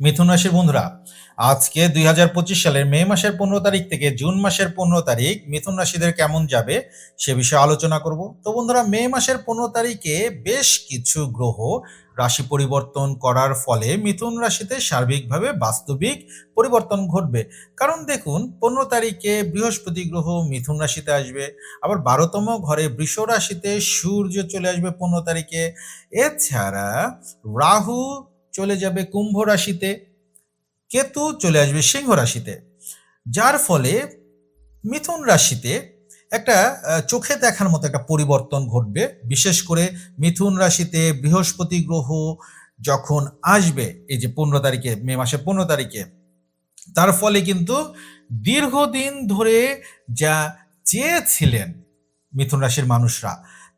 মিথুন রাশির বন্ধুরা, আজকে দুই হাজার পঁচিশ সালের মে মাসের পনেরো তারিখ থেকে জুন মাসের পনেরো তারিখ মিথুন রাশিদের কেমন যাবে সে বিষয়ে আলোচনা করব। তো বন্ধুরা, মে মাসের পনেরো তারিখে বেশ কিছু গ্রহ রাশি পরিবর্তন করার ফলে মিথুন রাশিতে সার্বিকভাবে বাস্তবিক পরিবর্তন ঘটবে। কারণ দেখুন, পনেরো তারিখে বৃহস্পতি গ্রহ মিথুন রাশিতে আসবে, আবার বারোতম ঘরে বৃষ রাশিতে সূর্য চলে আসবে পনেরো তারিখে। এছাড়া রাহু চলে যাবে কুম্ভ রাশিতে, কেতু চলে আসবে সিংহ রাশিতে। যার ফলে মিথুন রাশিতে একটা চোখে দেখার মতো একটা পরিবর্তন ঘটবে। বিশেষ করে মিথুন রাশিতে বৃহস্পতি গ্রহ যখন আসবে, এই যে পনেরো তারিখে, মে মাসের পনেরো তারিখে, তার ফলে কিন্তু দীর্ঘদিন ধরে যা চেয়েছিলেন মিথুন রাশির মানুষরা,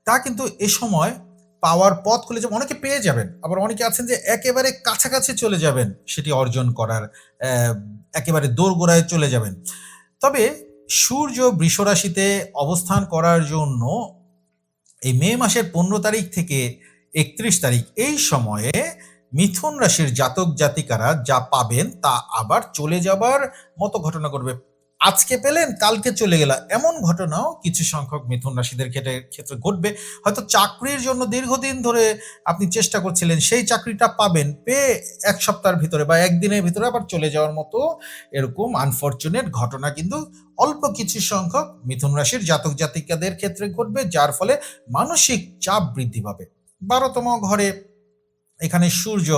তা কিন্তু এ সময় পাওয়ার পথ খুলে যাবে। অনেকে পেয়ে যাবেন, আবার অনেকে আছেন যে একেবারে কাছাকাছি চলে যাবেন, সেটি অর্জন করার একেবারে দোরগোড়ায় চলে যাবেন। তবে সূর্য বৃষ রাশিতে অবস্থান করার জন্য এই মে মাসের পনেরো তারিখ থেকে একত্রিশ তারিখ এই সময়ে মিথুন রাশির জাতক জাতিকারা যা পাবেন তা আবার চলে যাবার মতো ঘটনা ঘটবে। আজকে পেলেন, কালকে চলে গেল। এমন ঘটনাও কিছু সংখ্যক মিথুন রাশিদের ক্ষেত্রে ক্ষেত্রে ঘটবে। হয়তো চাকরির জন্য দীর্ঘদিন ধরে আপনি চেষ্টা করছিলেন, সেই চাকরিটা পাবেন, পেয়ে এক সপ্তাহের ভিতরে বা একদিনের ভিতরে আবার চলে যাওয়ার মতো এরকম আনফরচুনেট ঘটনা কিন্তু অল্প কিছু সংখ্যক মিথুন রাশির জাতক জাতিকাদের ক্ষেত্রে ঘটবে, যার ফলে মানসিক চাপ বৃদ্ধি পাবে। বারোতম ঘরে এখানে সূর্য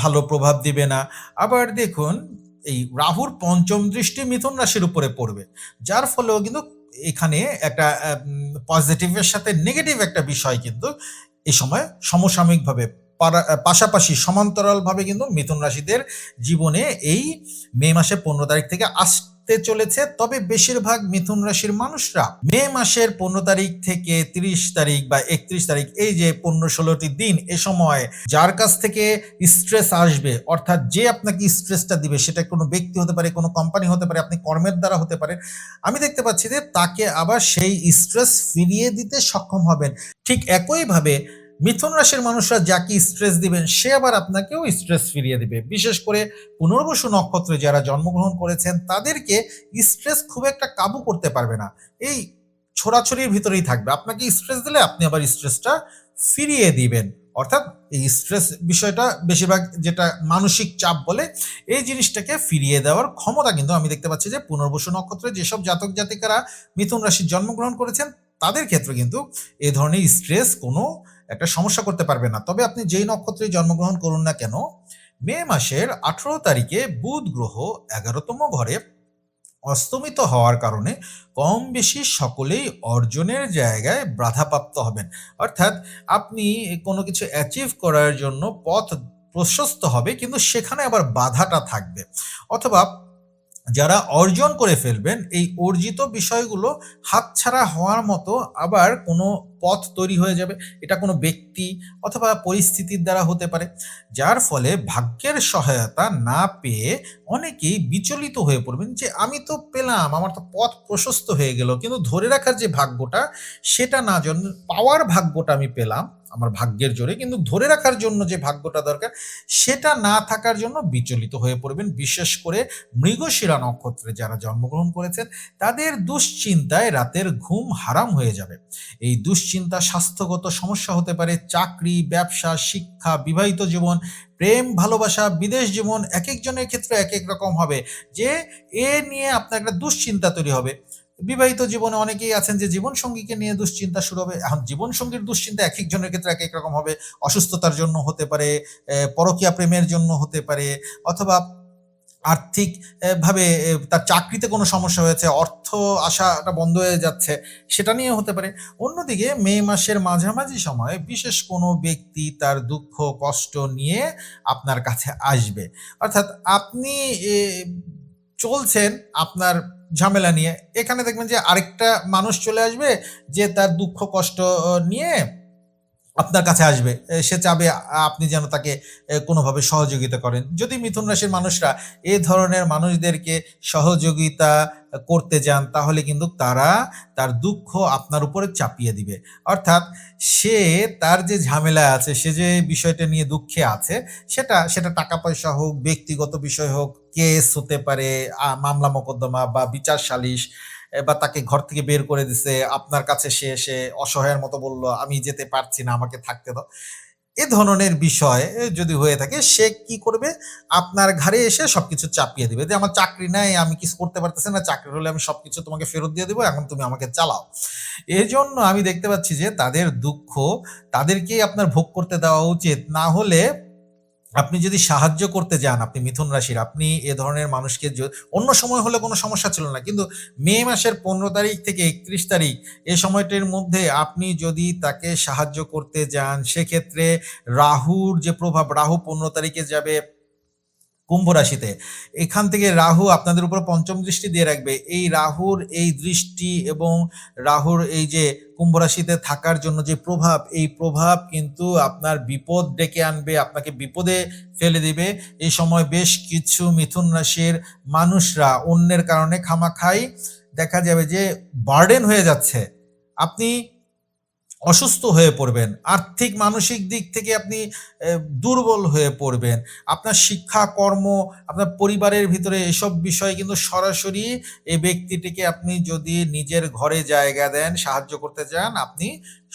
ভালো প্রভাব দিবে না। আবার দেখুন এই রাহুর পঞ্চম দৃষ্টি মিথুন রাশির উপরে পড়বে, যার ফলেও কিন্তু এখানে একটা পজিটিভের সাথে নেগেটিভ একটা বিষয় কিন্তু এই সময় সমসাময়িকভাবে পাশাপাশি সমান্তরালভাবে কিন্তু মিথুন রাশিদের জীবনে এই মে মাসের পনেরো তারিখ থেকে আসতে চলেছে, তবে বেশিরভাগ মিথুন রাশির মানুষরা মে মাসের পনেরো তারিখ থেকে তিরিশ তারিখ বা একত্রিশ তারিখ, এই যে পনেরো ষোলোটি দিন, এ সময় যার কাছ থেকে স্ট্রেস আসবে, অর্থাৎ যে আপনাকে স্ট্রেসটা দিবে, সেটা কোনো ব্যক্তি হতে পারে, কোনো কোম্পানি হতে পারে, আপনি কর্মের দ্বারা হতে পারে আমি দেখতে পাচ্ছি যে তাকে আবার সেই স্ট্রেস ফিরিয়ে দিতে সক্ষম হবেন। ঠিক একইভাবে মিথুন রাশির মানুষরা যাকে স্ট্রেস দিবেন, সে আবার আপনাকেও স্ট্রেস ফিরিয়ে দিবে। বিশেষ করে পুনর্বসু নক্ষত্রে যারা জন্মগ্রহণ করেছেন, তাদেরকে স্ট্রেস খুব একটা কাবু করতে পারবে না। এই ছোড়াছড়ির ভিতরেই থাকবে। আপনাকে স্ট্রেস দিলে আপনি আবার স্ট্রেসটা ফিরিয়ে দিবেন। অর্থাৎ এই স্ট্রেস বিষয়টা বেশিরভাগ যেটা মানসিক চাপ বলে, এই জিনিসটাকে ফিরিয়ে দেওয়ার ক্ষমতা কিন্তু আমি দেখতে পাচ্ছি যে পুনর্বসু নক্ষত্রে যেসব জাতক জাতিকারা মিথুন রাশির জন্মগ্রহণ করেছেন, তাদের ক্ষেত্রে কিন্তু এই ধরনের স্ট্রেস কোনো একটা সমস্যা করতে পারবে না। তবে আপনি যেই নক্ষত্রে জন্মগ্রহণ করুন না কেন, মে মাসের আঠারো তারিখে বুধ গ্রহ এগারোতম ঘরে অস্তমিত হওয়ার কারণে কম বেশি সকলেই অর্জনের জায়গায় বাধাপ্রাপ্ত হবেন। অর্থাৎ আপনি কোনো কিছু অ্যাচিভ করার জন্য পথ প্রশস্ত হবে, কিন্তু সেখানে আবার বাধাটা থাকবে। অথবা যারা অর্জন করে ফেলবেন, এই অর্জিত বিষয়গুলো হাতছাড়া হওয়ার মতো আবার কোনো পথ তৈরি হয়ে যাবে। এটা কোনো ব্যক্তি অথবা পরিস্থিতির দ্বারা হতে পারে, যার ফলে ভাগ্যের সহায়তা না পেয়ে অনেকেই বিচলিত হয়ে পড়বেন যে, আমি তো পেলাম, আমার তো পথ প্রশস্ত হয়ে গেল। কিন্তু ধরে রাখার যে ভাগ্যটা, সেটা না জন্য পাওয়ার ভাগ্যটা আমি পেলাম আমার ভাগ্যের জোরে, কিন্তু ধরে রাখার জন্য যে ভাগ্যটা দরকার, সেটা না থাকার জন্য বিচলিত হয়ে পড়বেন। বিশেষ করে মৃগশিরা নক্ষত্রে যারা জন্মগ্রহণ করেছেন, তাদের দুশ্চিন্তায় রাতের ঘুম হারাম হয়ে যাবে। এই দুশ্চিন্তা স্বাস্থ্যগত সমস্যা হতে পারে, চাকরি, ব্যবসা, শিক্ষা, বিবাহিত জীবন, প্রেম, ভালোবাসা, বিদেশ জীবন এক একজনের ক্ষেত্রে এক এক রকম হবে। যে এ নিয়ে আপনার একটা দুশ্চিন্তা তৈরি হবে। বিবাহিত জীবনে অনেকেই আছেন যে জীবন সঙ্গীকে নিয়ে দুশ্চিন্তা শুরু হবে। এখন জীবন সঙ্গীর দুশ্চিন্তা এক একজনের ক্ষেত্রে এক এক রকম হবে। অসুস্থতার জন্য হতে পারে পরকীয়া প্রেমের জন্য হতে পারে, অথবা আর্থিক ভাবে তার চাকরিতে কোনো সমস্যা হয়েছে, অর্থ আসাটা বন্ধ হয়ে যাচ্ছে, সেটা নিয়ে হতে পারে। অন্যদিকে মে মাসের মাঝামাঝি সময়ে বিশেষ কোনো ব্যক্তি তার দুঃখ, কষ্ট নিয়ে আপনার কাছে আসবে। অর্থাৎ আপনি চলছেন আপনার ঝামেলা নিয়ে, এখানে দেখবেন যে আরেকটা মানুষ চলে আসবে যে তার দুঃখ, কষ্ট নিয়ে আপনার কাছে আসবে। সে চাবে আপনি যেন তাকে কোনোভাবে সহযোগিতা করেন। যদি মিথুন রাশির মানুষরা এ ধরনের মানুষদেরকে সহযোগিতা করতে যান তাহলে কিন্তু তারা তার দুঃখ আপনার উপরে চাপিয়ে দিবে। অর্থাৎ সে তার যে ঝামেলা আছে, সে যে বিষয়টা নিয়ে দুঃখে আছে সেটা, সেটা টাকা-পয়সা হোক, ব্যক্তিগত বিষয় হোক, কেস হতে পারে, মামলা মোকদ্দমা বা বিচার সালিস এ বা তাকে ঘর থেকে বের করে দিছে। আপনার কাছে সে এসে অসহায়ের মতো বলল, "আমি যেতে পারছি না, আমাকে থাকতে দাও।" এ ধরনের বিষয় যদি হয়ে থাকে সে কি করবে? আপনার ঘাড়ে এসে সবকিছু চাপিয়ে দিবে। যে, "আমার চাকরি নাই, আমি কিছু করতে পারতেছি না। চাকরি হলে আমি সবকিছু তোমাকে ফেরত দিয়ে দিব। এখন তুমি আমাকে চালাও।" এই জন্য আমি দেখতে পাচ্ছি যে তাদের দুঃখ তাদেরকেই আপনার ভোগ করতে দেওয়া উচিত। না হলে আপনি যদি সাহায্য করতে যান, আপনি মিথুন রাশির, আপনি এ ধরনের মানুষকে অন্য সময় হলে কোনো সমস্যা ছিল না। কিন্তু মে মাসের ১৫ তারিখ থেকে ৩১ তারিখ এ সময়টির মধ্যে আপনি যদি তাকে সাহায্য করতে যান, সেক্ষেত্রে রাহুর যে প্রভাব, রাহু ১৫ তারিখে যাবে কুম্ভ রাশিতে। এখান থেকে রাহু আপনাদের উপর পঞ্চম দৃষ্টি দিয়ে রাখবে। এই রাহুর এই দৃষ্টি এবং রাহুর এই যে কুম্ভ রাশিতে থাকার জন্য যে প্রভাব, এই প্রভাব কিন্তু আপনার বিপদ ডেকে আনবে, আপনাকে বিপদে ফেলে দিবে। এই সময় বেশ কিছু মিথুন রাশির মানুষরা অন্যের কারণে খামাখাই দেখা যাবে যে বার্ডেন হয়ে যাচ্ছে। আপনি অসুস্থ হয়ে পড়বেন। আর্থিক মানসিক দিক থেকে আপনি দুর্বল হয়ে পড়বেন। আপনার শিক্ষা, কর্ম, আপনার পরিবারের ভিতরে এসব বিষয়ে কিন্তু সরাসরি এই ব্যক্তিটিকে আপনি যদি নিজের ঘরে জায়গা দেন, সাহায্য করতে চান আপনি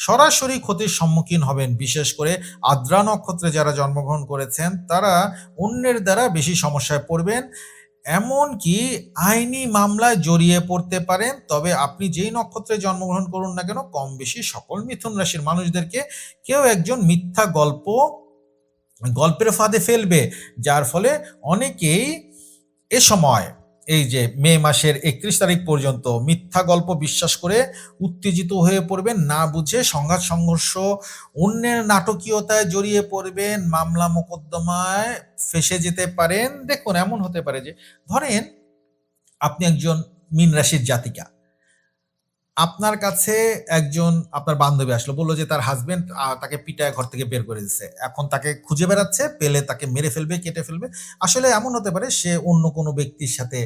সরাসরি ক্ষতির সম্মুখীন হবেন। বিশেষ করে আদ্রা নক্ষত্রে যারা জন্মগ্রহণ করেছেন, তারা অন্যের দ্বারা বেশি সমস্যায় পড়বেন। এমনকি আইনি মামলায় জড়িয়ে পড়তে পারেন। তবে আপনি যেই নক্ষত্রে জন্মগ্রহণ করুন না কেন, কম বেশি সকল মিথুন রাশির মানুষদেরকে কেউ একজন মিথ্যা গল্প গল্পের ফাঁদে ফেলবে। যার ফলে অনেকেই এ সময় এই যে মে মাসের ৩১ তারিখ পর্যন্ত মিথ্যা গল্প বিশ্বাস করে উত্তেজিত হয়ে পড়বেন। না বুঝে সংঘাত সংঘর্ষ, অন্যের নাটকীয়তায় জড়িয়ে পড়বেন, মামলা মোকদ্দমায় ফেসে যেতে পারেন। দেখুন এমন হতে পারে যে ধরেন আপনি একজন মীন রাশির জাতিকা। আপনার কাছে একজন আপনার বান্ধবী আসলো। বলল যে তার হাসব্যান্ড আ তাকে পিটায় ঘর থেকে বের করে দিচ্ছে এখন তাকে খুঁজে বেড়াচ্ছে, পেলে তাকে মেরে ফেলবে, কেটে ফেলবে। আসলে এমন হতে পারে সে অন্য কোনো ব্যক্তির সাথে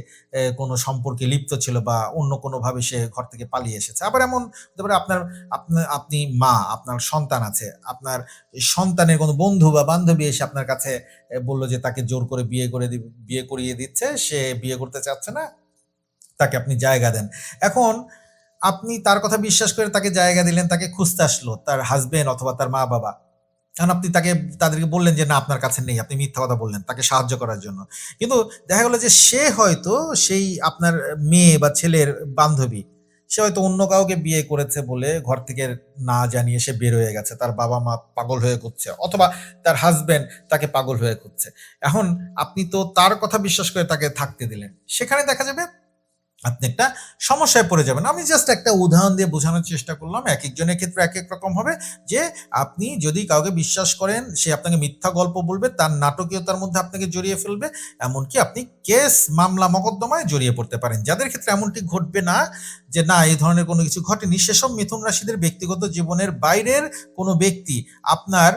কোনো সম্পর্কে লিপ্ত ছিল বা অন্য কোনোভাবে সে ঘর থেকে পালিয়ে এসেছে। আবার এমন হতে পারে আপনার আপনা আপনি মা, আপনার সন্তান আছে। আপনার সন্তানের কোনো বন্ধু বা বান্ধবী এসে আপনার কাছে বলল যে তাকে জোর করে বিয়ে করে বিয়ে করিয়ে দিচ্ছে। সে বিয়ে করতে চাচ্ছে না। তাকে আপনি জায়গা দেন। এখন আপনি তার কথা বিশ্বাস করে তাকে জায়গা দিলেন, তাকে খুঁজতে আসলো তার হাসব্যান্ড অথবা তার মা-বাবা। কারণ আপনি তাকে তাদেরকে বললেন যে, "না আপনার কাছে নেই।" আপনি মিথ্যা কথা বললেন তাকে সাহায্য করার জন্য। কিন্তু দেখা গেল যে সে হয়তো সেই আপনার মেয়ে বা ছেলের বান্ধবী, সে হয়তো অন্য কাউকে বিয়ে করেছে বলে ঘর থেকে না জানিয়ে সে বের হয়ে গেছে। তার বাবা-মা পাগল হয়ে খুঁজছে অথবা তার হাসব্যান্ড তাকে পাগল হয়ে খুঁজছে। এখন আপনি তো তার কথা বিশ্বাস করে তাকে থাকতে দিলেন। সেখানে দেখা যাবে আপনি একটা সমস্যায় পড়ে যাবেন। আমি জাস্ট একটা উদাহরণ দিয়ে বোঝানোর চেষ্টা করলাম। এক একজনের ক্ষেত্রে এক এক রকম হবে যে আপনি যদি কাউকে বিশ্বাস করেন, সে আপনাকে মিথ্যা গল্প বলবে, তার নাটকীয়তার মধ্যে আপনাকে জড়িয়ে ফেলবে। এমনকি আপনি কেস, মামলা, মোকদ্দমায় জড়িয়ে পড়তে পারেন। যাদের ক্ষেত্রে এমনটি ঘটবে না যে না এই ধরনের কোনো কিছু ঘটেনি, সেসব মিথুন রাশিদের ব্যক্তিগত জীবনের বাইরের কোনো ব্যক্তি আপনার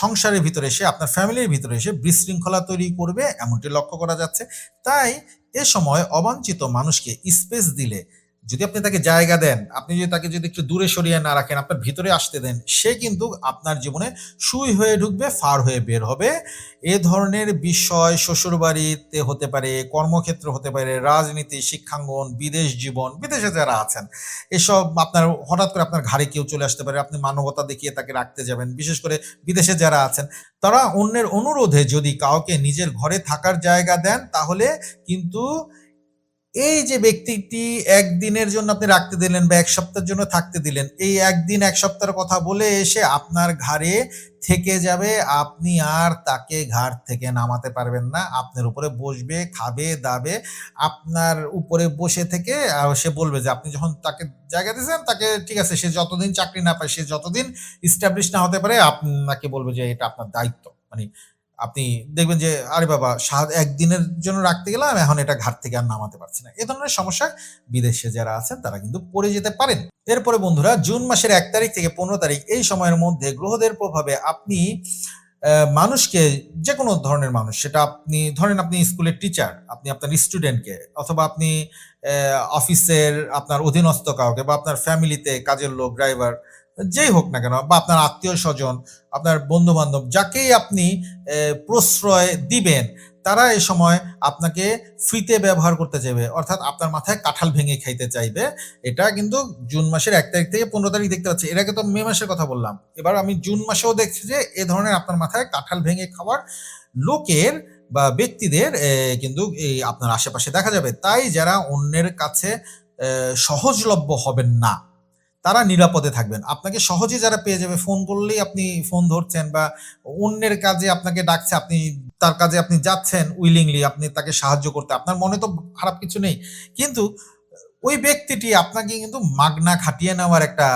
সংসারের ভিতরে এসে, আপনার ফ্যামিলির ভিতরে এসে বিশৃঙ্খলা তৈরি করবে এমনটি লক্ষ্য করা যাচ্ছে। তাই এ সময় অবাঞ্ছিত মানুষকে স্পেস দিলে, যদি আপনি তাকে জায়গা দেন, আপনি যদি তাকে যদি একটু দূরে সরিয়ে না রাখেন, আপনার ভিতরে আসতে দেন, সে কিন্তু আপনার জীবনে সুই হয়ে ঢুকবে, ফার হয়ে বের হবে। এ ধরনের বিষয় শ্বশুরবাড়িতে হতে পারে, কর্মক্ষেত্র হতে পারে, রাজনীতি, শিক্ষাঙ্গন, বিদেশ জীবন, বিদেশে যারা আছেন, এসব আপনার হঠাৎ করে আপনার ঘাড়ে কেউ চলে আসতে পারে। আপনি মানবতা দেখিয়ে তাকে রাখতে যাবেন। বিশেষ করে বিদেশে যারা আছেন, তারা অন্যের অনুরোধে যদি কাউকে নিজের ঘরে থাকার জায়গা দেন, তাহলে কিন্তু এই যে ব্যক্তিটি একদিনের জন্য আপনি রাখতে দিলেন বা এক সপ্তাহের জন্য থাকতে দিলেন, এই ১ দিন ১ সপ্তাহের কথা বলে এসে আপনার ঘাড়ে থেকে যাবে। আপনি আর তাকে ঘাড় থেকে নামাতে পারবেন না। আপনার উপরে বসবে, খাবে, দাবে। আপনার উপরে বসে থেকে সে বলবে যে আপনি যখন তাকে জায়গা দিয়েছেন, তাকে ঠিক আছে সে যতদিন চাকরি না পায়, সে যতদিন এস্টাবলিশ না হতে পারে, আপনাকে বলবে যে এটা আপনার দায়িত্ব। মানে আপনি দেখবেন যে, আরে বাবা একদিনের জন্য রাখতে গেলাম, এখন এটা ঘাট থেকে আর নামাতে পারছি না। এ ধরনের সমস্যা বিদেশে যারা আছেন, তারা কিন্তু পড়ে যেতে পারেন। এরপরে বন্ধুরা, জুন মাসের এক তারিখ থেকে পনেরো তারিখ, এই সময়ের মধ্যে গ্রহদের প্রভাবে আপনি মানুষকে যে কোনো ধরনের মানুষ, সেটা আপনি, ধরেন আপনি স্কুলের টিচার আপনি আপনার স্টুডেন্টকে অথবা আপনি অফিসের আপনার অধীনস্থ কাউকে, বা আপনার ফ্যামিলিতে কাজের লোক ড্রাইভার যেই হোক না কেন, বা আপনার আত্মীয় স্বজন, আপনার বন্ধু বান্ধব যাকেই আপনি প্রশ্রয় দিবেন, তারা এই সময় আপনাকে ফ্রিতে ব্যবহার করতে চাইবে। অর্থাৎ আপনার মাথায় কাঁঠাল ভেঙে খাইতে চাইবে। এটা কিন্তু জুন মাসের এক তারিখ থেকে পনেরো তারিখ দেখতে পাচ্ছি। এর আগে তো মে মাসের কথা বললাম। এবার আমি জুন মাসেও দেখছি যে এ ধরনের আপনার মাথায় কাঁঠাল ভেঙে খাওয়ার লোকের বা ব্যক্তিদের কিন্তু এই আপনার আশেপাশে দেখা যাবে। তাই যারা অন্যের কাছে সহজলভ্য হবেন না। তারা নিরাপদে থাকবেন। আপনাকে সহজে যারা পেয়ে যাবে ফোন করলেই আপনি ফোন ধরছেন বা অন্যের কাজে আপনাকে ডাকছে, আপনি তার কাজে আপনি যাচ্ছেন উইলিংলি আপনি তাকে সাহায্য করতে। আপনার মনে তো খারাপ কিছু নেই। কিন্তু ওই ব্যক্তিটি আপনাকে কিন্তু মাগনা খাটিয়ে নেওয়ার একটা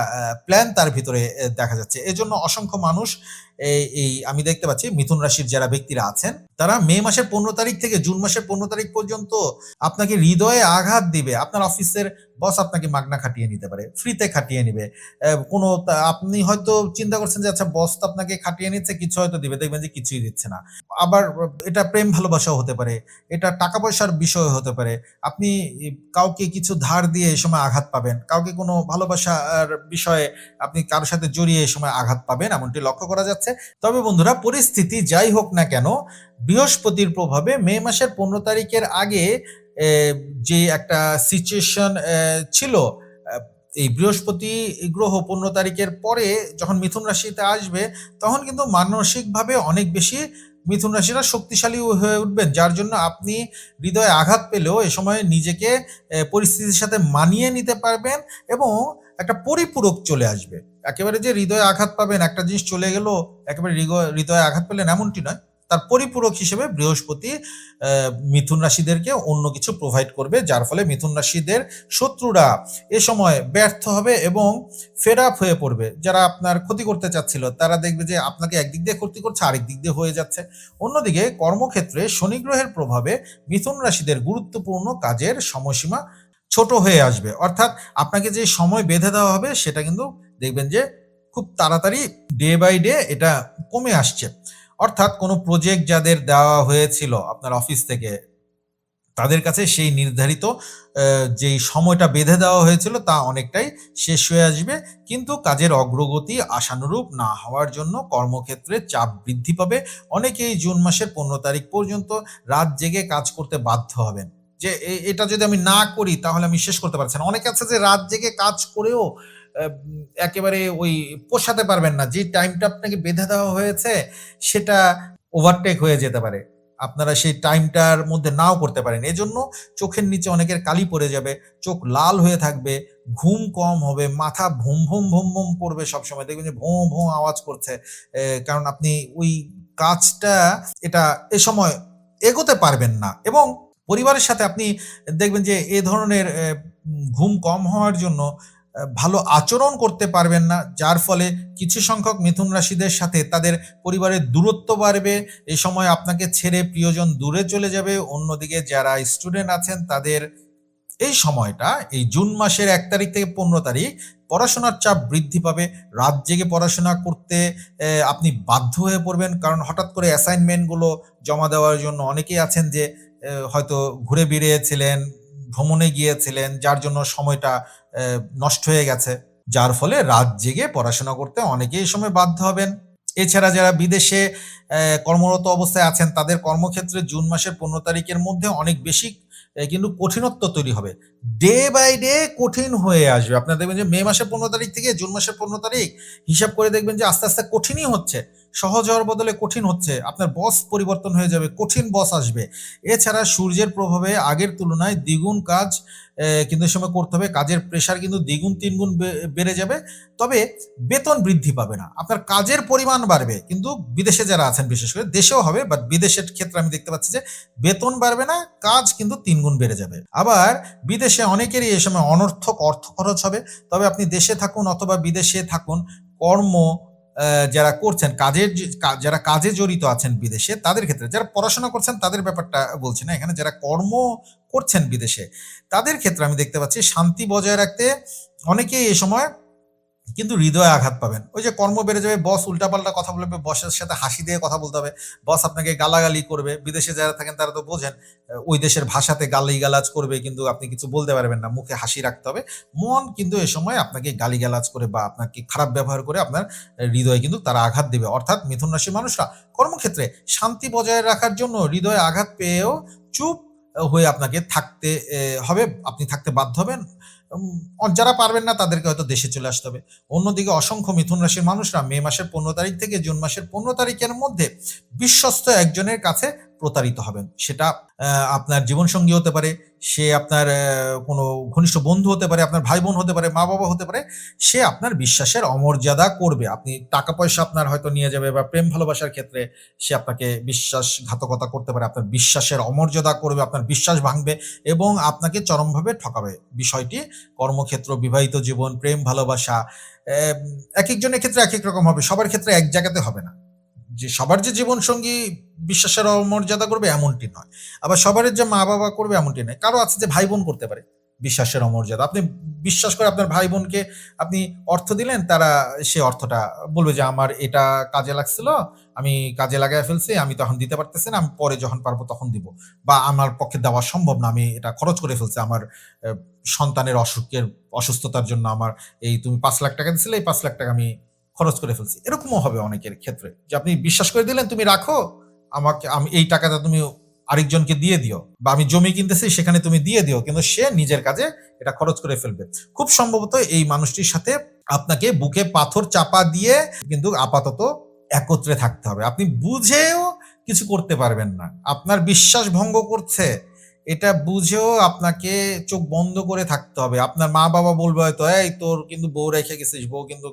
প্ল্যান তার ভিতরে দেখা যাচ্ছে। এজন্য অসংখ্য মানুষ এই আমি দেখতে পাচ্ছি মিথুন রাশির যারা ব্যক্তিরা আছেন, তারা মে মাসের পনেরো তারিখ থেকে জুন মাসের পনেরো তারিখ পর্যন্ত আপনাকে হৃদয়ে আঘাত দিবে। আপনার অফিসের বস আপনাকে মাগনা খাটিয়ে নিতে পারে, ফ্রিতে খাটিয়ে নিবে। কোনো আপনি হয়তো চিন্তা করছেন যে আচ্ছা বস তো আপনাকে খাটিয়ে নিচ্ছে, কিছু হয়তো দিবে, দেখবেন যে কিছুই দিচ্ছে না। আবার এটা প্রেম ভালোবাসাও হতে পারে, এটা টাকা পয়সার বিষয় হতে পারে। আপনি কাউকে কিছু ধার দিয়ে এই সময় আঘাত পাবেন, কাউকে কোনো ভালোবাসার বিষয়ে আপনি কারোর সাথে জড়িয়ে এই সময় আঘাত পাবেন, এমনটি লক্ষ্য করা যাচ্ছে। তবে বন্ধুরা, পরিস্থিতি যাই হোক না কেন, বৃহস্পতির প্রভাবে মে মাসের পনেরো তারিখের আগে যে একটা সিচুয়েশন ছিল এই বৃহস্পতি গ্রহ পনেরো তারিখের পরে যখন মিথুন রাশিতে আসবে, তখন কিন্তু মানসিকভাবে অনেক বেশি মিথুন রাশিরা শক্তিশালী হয়ে উঠবেন। যার জন্য আপনি হৃদয়ে আঘাত পেলেও এ সময় নিজেকে পরিস্থিতির সাথে মানিয়ে নিতে পারবেন এবং একটা পরিপূরক চলে আসবে। একেবারে যে হৃদয়ে আঘাত পাবেন, একটা জিনিস চলে গেল, একেবারে হৃদয়- আঘাত পেলেন এমনটি নয়। তার পরিপূরক হিসেবে বৃহস্পতি মিথুন রাশিদেরকে অন্য কিছু প্রোভাইড করবে, যার ফলে মিথুন রাশিদের শত্রুরা এ সময় ব্যর্থ হবে এবং ফেড আপ হয়ে পড়বে। যারা আপনার ক্ষতি করতে চাচ্ছিল, তারা দেখবে যে আপনাকে একদিক দিয়ে ক্ষতি করছে, আরেক দিক দিয়ে হয়ে যাচ্ছে। অন্যদিকে কর্মক্ষেত্রে শনিগ্রহের প্রভাবে মিথুন রাশিদের গুরুত্বপূর্ণ কাজের সময়সীমা ছোট হয়ে আসবে। অর্থাৎ আপনাকে যে সময় বেঁধে দেওয়া হবে, সেটা কিন্তু দেখবেন যে খুব তাড়াতাড়ি ডে বাই ডে এটা কমে আসছে। অর্থাৎ কোনো প্রজেক্ট যাদের দেওয়া হয়েছিল আপনার অফিস থেকে, তাদের কাছে সেই নির্ধারিত যেই সময়টা বেঁধে দেওয়া হয়েছিল, তা অনেকটাই শেষ হয়ে আসবে। কিন্তু কাজের অগ্রগতি আশানুরূপ না হওয়ার জন্য কর্মক্ষেত্রে চাপ বৃদ্ধি পাবে। অনেকেই জুন মাসের পনেরো তারিখ পর্যন্ত রাত জেগে কাজ করতে বাধ্য হবেন। যে এটা যদি আমি না করি, তাহলে আমি শেষ করতে পারছি না। অনেকে আছে যে রাত জেগে কাজ করেও একেবারে ওই পোষাতে পারবেন না। যে টাইমটা আপনাকে বেঁধে দেওয়া হয়েছে, সেটা ওভারটেক হয়ে যেতে পারে। আপনারা সেই টাইমটার মধ্যে নাও করতে পারেন। এজন্য চোখের নিচে অনেকের কালি পড়ে যাবে, চোখ লাল হয়ে থাকবে, ঘুম কম হবে, মাথা ভুম ভুম ভুম ভুম করবে সবসময়। দেখবেন যে ভোঁ ভোঁ আওয়াজ করছে। কারণ আপনি ওই কাজটা, এটা এ সময় এগোতে পারবেন না। এবং পরিবারের সাথে আপনি দেখবেন যে এ ধরনের ঘুম কম হওয়ার জন্য ভালো আচরণ করতে পারবেন না, যার ফলে কিছু সংখ্যক মিথুন রাশিদের সাথে তাদের পরিবারের দূরত্ব বাড়বে এই সময় আপনাকে ছেড়ে প্রিয়জন দূরে চলে যাবে, অন্যদিকে যারা স্টুডেন্ট আছেন তাদের এই সময়টা, এই জুন মাসের এক তারিখ থেকে পনেরো তারিখ, পড়াশোনার চাপ বৃদ্ধি পাবে, রাত জেগে পড়াশোনা করতে আপনি বাধ্য হয়ে পড়বেন, কারণ হঠাৎ করে অ্যাসাইনমেন্টগুলো জমা দেওয়ার জন্য অনেকেই আছেন যে হয়তো ঘুরে বেরিয়েছিলেন ভ্রমণে গিয়েছিলেন, যার জন্য সময়টা নষ্ট হয়ে গেছে। যার ফলে রাত জেগে পড়াশোনা করতে অনেকেই সময় বাধ্য হবেন। এছাড়া যারা বিদেশে কর্মরত অবস্থায় আছেন, তাদের কর্মক্ষেত্রে জুন মাসের পনেরো তারিখের মধ্যে অনেক বেশি কিন্তু কঠিনত্ব তৈরি হবে। ডে বাই ডে কঠিন হয়ে আসবে। আপনারা দেখবেন যে মে মাসের পনেরো তারিখ থেকে জুন মাসের পনেরো তারিখ হিসাব করে দেখবেন যে আস্তে আস্তে কঠিনই হচ্ছে। সহজ হওয়ার বদলে কঠিন হচ্ছে। আপনার বস পরিবর্তন হয়ে যাবে, কঠিন বস আসবে। এছাড়া সূর্যের প্রভাবে আগের তুলনায় দ্বিগুণ কাজ কিন্তু সময় করতে হবে। কাজের প্রেশার কিন্তু দ্বিগুণ, তিনগুণ বেড়ে যাবে। তবে বেতন বৃদ্ধি পাবে না। আপনার কাজের পরিমাণ বাড়বে। কিন্তু বিদেশে যারা আছেন বিশেষ করে, দেশেও হবে। বাট বিদেশের ক্ষেত্রে আমি দেখতে পাচ্ছি যে বেতন বাড়বে না, কাজ কিন্তু তিনগুণ বেড়ে যাবে। আবার বিদেশে অনেকেরই এই সময় অনর্থক অর্থ খরচ হবে। তবে আপনি দেশে থাকুন অথবা বিদেশে থাকুন, কর্ম যারা করছেন, কাজের যারা কাজে জড়িত আছেন বিদেশে, তাদের ক্ষেত্রে, যারা পড়াশোনা করছেন, তাদের ব্যাপারটা বলছি না। এখানে যারা কর্ম করছেন বিদেশে, তাদের ক্ষেত্রে আমি দেখতে পাচ্ছি শান্তি বজায় রাখতে অনেকেই এ সময় কিন্তু হৃদয়ে আঘাত পাবেন। ওই যে কর্ম বেড়ে যাবে, বস উল্টাপাল্টা কথা বলবে, বসের সাথে হাসি দিয়ে কথা বলতে হবে, বস আপনাকে গালাগালি করবে, বিদেশে যারা থাকেন তারা তো বোঝেন ওই দেশের ভাষাতে গালি গালাজ করবে কিন্তু আপনি কিছু বলতে পারবেন না, মুখে হাসি রাখতে হবে। মন কিন্তু এ সময় আপনাকে গালি গালাজ করে বা আপনাকে খারাপ ব্যবহার করে আপনার হৃদয়ে কিন্তু তারা আঘাত দেবে। অর্থাৎ মিথুন রাশির মানুষরা কর্মক্ষেত্রে শান্তি বজায় রাখার জন্য হৃদয়ে আঘাত পেয়েও চুপ হয়ে আপনাকে থাকতে হবে। আপনি থাকতে বাধ্য হবেন। যারা পারবেন না, তাদেরকে হয়তো দেশে চলে আসতে হবে। অন্যদিকে অসংখ্য মিথুন রাশির মানুষরা মে মাসের পনেরো তারিখ থেকে জুন মাসের পনেরো তারিখের মধ্যে বিশ্বস্ত একজনের কাছে প্রতারিত হবেন। সেটা আপনার জীবনসঙ্গী হতে পারে, সে আপনার কোনো ঘনিষ্ঠ বন্ধু হতে পারে, আপনার ভাই বোন হতে পারে মা বাবা হতে পারে, সে আপনার বিশ্বাসের অমর্যাদা করবে। আপনি টাকা পয়সা আপনার হয়তো নিয়ে যাবে বা প্রেম ভালোবাসার ক্ষেত্রে সে আপনাকে বিশ্বাসঘাতকতা করতে পারে, আপনার বিশ্বাসের অমর্যাদা করবে, আপনার বিশ্বাস ভাঙবে এবং আপনাকে চরমভাবে ঠকাবে। বিষয়টি কর্মক্ষেত্র, বিবাহিত জীবন, প্রেম, ভালোবাসা এক একজনের ক্ষেত্রে এক এক রকম হবে, সবার ক্ষেত্রে এক জায়গাতে হবে না। যে সবার যে জীবন সঙ্গী বিশ্বাসের অমর্যাদা করবে এমনটি নয়। আবার সবার যে মা বাবা করবে এমনটি নয়। কারও আছে যে ভাই বোন করতে পারে বিশ্বাসের অমর্যাদা। আপনি বিশ্বাস করে আপনার ভাই বোনকে আপনি অর্থ দিলেন, তারা সে অর্থটা বলবে যে, আমার এটা কাজে লাগছিল, আমি কাজে লাগায় ফেলছি, আমি তখন দিতে পারতেছি না, আমি পরে যখন পারব তখন দিব। বা, আমার পক্ষে দেওয়া সম্ভব না, আমি এটা খরচ করে ফেলছি, আমার সন্তানের অসুখের, অসুস্থতার জন্য আমার এই তুমি পাঁচ লাখ টাকা দিছিলে, এই পাঁচ লাখ টাকা আমি খরচ করে ফেলছি। এরকমও হবে অনেকের ক্ষেত্রে। যে আপনি বিশ্বাস করে দিলেন, তুমি রাখো, আমাকে, আমি এই টাকাটা তুমি আরেকজনকে দিয়ে দিও বা আমি জমি কিনতেছি, সেখানে তুমি দিয়ে দিও। কিন্তু সে নিজের কাজে এটা খরচ করে ফেলবে। খুব সম্ভবত এই মানুষটির সাথে আপনাকে বুকে পাথর চাপা দিয়ে কিন্তু আপাতত একত্রে থাকতে হবে। আপনি বুঝেও কিছু করতে পারবেন না। আপনার বিশ্বাস ভঙ্গ করছে। এটা বুঝেও আপনাকে চোখ বন্ধ করে থাকতে হবে। আপনার মা বাবা বলবে হয়তো, এই তোর কিন্তু বউ রেখে গেছিস, বউ কিন্তু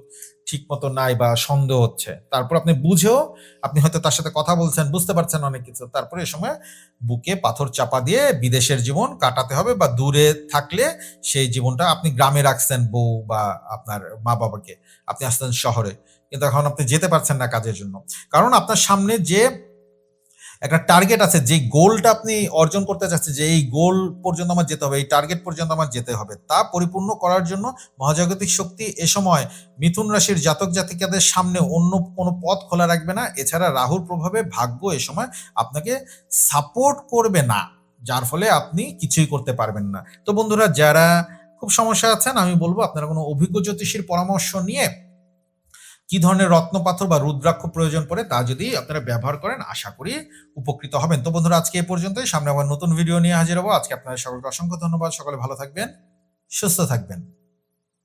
ঠিক মতো নাই বা সন্দেহ হচ্ছে। তারপর আপনি বুঝেও, আপনি হয়তো তার সাথে কথা বলছেন, বুঝতে পারছেন অনেক কিছু। তারপরে এ সময় বুকে পাথর চাপা দিয়ে বিদেশের জীবন কাটাতে হবে বা দূরে থাকলে সেই জীবনটা আপনি গ্রামে রাখছেন বউ বা আপনার মা বাবাকে। আপনি আসছেন শহরে। কিন্তু এখন আপনি যেতে পারছেন না কাজের জন্য। কারণ আপনার সামনে যে একটা টার্গেট আছে যে গোলটা আপনি অর্জন করতে চাচ্ছেন, যে এই গোল পর্যন্ত আমার যেতে হবে, এই টার্গেট পর্যন্ত আমার যেতে হবে, তা পরিপূর্ণ করার জন্য মহাজাগতিক শক্তি এ সময় মিথুন রাশির জাতক জাতিকাদের সামনে অন্য কোনো পথ খোলা রাখবে না। এছাড়া রাহুর প্রভাবে ভাগ্য এ সময় আপনাকে সাপোর্ট করবে না, যার ফলে আপনি কিছুই করতে পারবেন না। তো বন্ধুরা, যারা খুব সমস্যা আছেন, আমি বলব আপনারা কোনো অভিজ্ঞ জ্যোতিষীর পরামর্শ নিয়ে কি ধরনের রত্ন পাথর বা রুদ্রাক্ষ প্রয়োজন পড়ে তা যদি আপনারা ব্যবহার করেন, আশা করি উপকৃত হবেন। তো বন্ধুরা, আজকে এ পর্যন্তই। সামনে আবার নতুন ভিডিও নিয়ে হাজির হব। আজকে আপনাদের সকলকে অসংখ্য ধন্যবাদ। সকলে ভালো থাকবেন, সুস্থ থাকবেন।